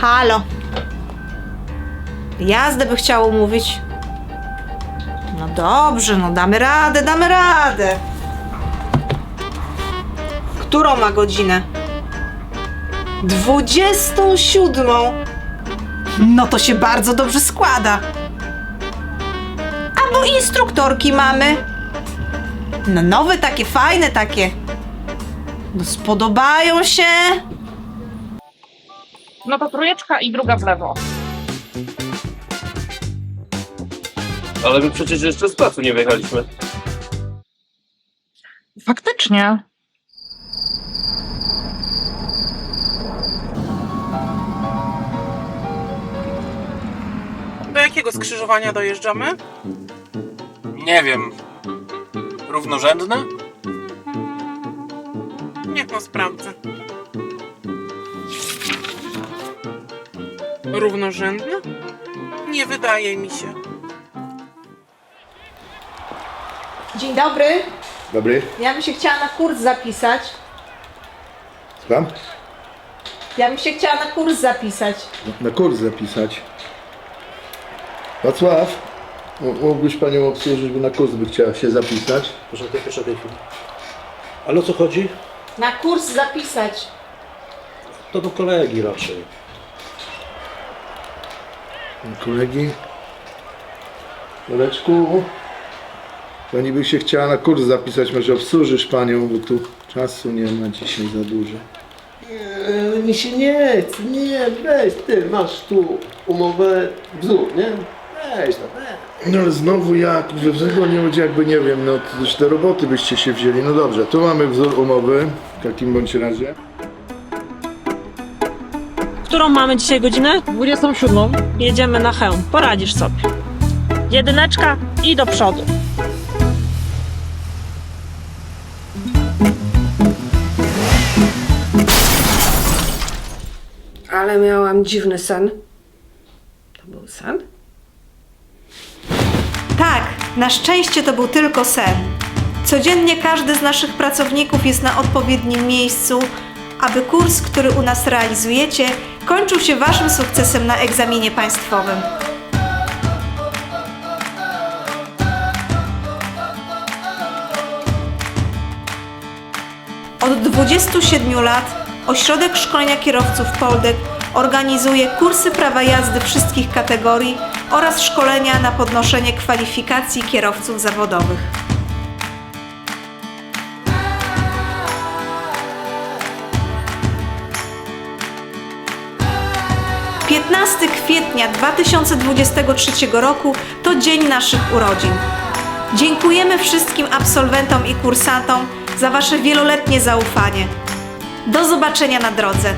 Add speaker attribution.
Speaker 1: Halo. Jazdę by chciało mówić. No dobrze, no damy radę, damy radę. Którą ma godzinę? Dwudziestą siódmą. No to się bardzo dobrze składa. A bo instruktorki mamy. No nowe takie, fajne takie. No spodobają się.
Speaker 2: No to trójeczka i druga w lewo.
Speaker 3: Ale my przecież jeszcze z placu nie wyjechaliśmy.
Speaker 2: Faktycznie.
Speaker 4: Do jakiego skrzyżowania dojeżdżamy?
Speaker 5: Nie wiem. Równorzędne?
Speaker 4: Niech no sprawdzę. Równorzędne? Nie wydaje mi się.
Speaker 1: Dzień dobry.
Speaker 6: Dobry,
Speaker 1: Ja bym się chciała na kurs zapisać.
Speaker 6: słucham?
Speaker 1: Ja bym się chciała na kurs zapisać.
Speaker 6: Na kurs zapisać. Wacław, m- mógłbyś Panią obsłużyć, bo na kurs by chciała się zapisać.
Speaker 7: Proszę tej proszę tej chwili. Ale o co chodzi?
Speaker 1: Na kurs zapisać.
Speaker 7: To do kolegi raczej.
Speaker 6: Kolegi, Koleczku, Pani by się chciała na kurs zapisać, może obsłużysz Panią, bo tu czasu nie ma dzisiaj za dużo.
Speaker 8: Eee, Mi się nie chce, nie, weź ty, masz tu umowę, wzór, nie? Weź to, weź.
Speaker 6: No ale znowu jak? Tego nie będzie jakby, nie wiem, no to też do roboty byście się wzięli. No dobrze, tu mamy wzór umowy, w takim bądź razie.
Speaker 9: Którą mamy dzisiaj godzinę?
Speaker 2: 27.
Speaker 9: Jedziemy na hełm. Poradzisz sobie. Jedyneczka i do przodu.
Speaker 10: Ale miałam dziwny sen. To był sen?
Speaker 1: Tak, na szczęście to był tylko sen. Codziennie każdy z naszych pracowników jest na odpowiednim miejscu, aby kurs, który u nas realizujecie, kończył się Waszym sukcesem na egzaminie państwowym. Od 27 lat Ośrodek Szkolenia Kierowców Poldek organizuje kursy prawa jazdy wszystkich kategorii oraz szkolenia na podnoszenie kwalifikacji kierowców zawodowych. 15 kwietnia 2023 roku to dzień naszych urodzin. Dziękujemy wszystkim absolwentom i kursantom za Wasze wieloletnie zaufanie. Do zobaczenia na drodze.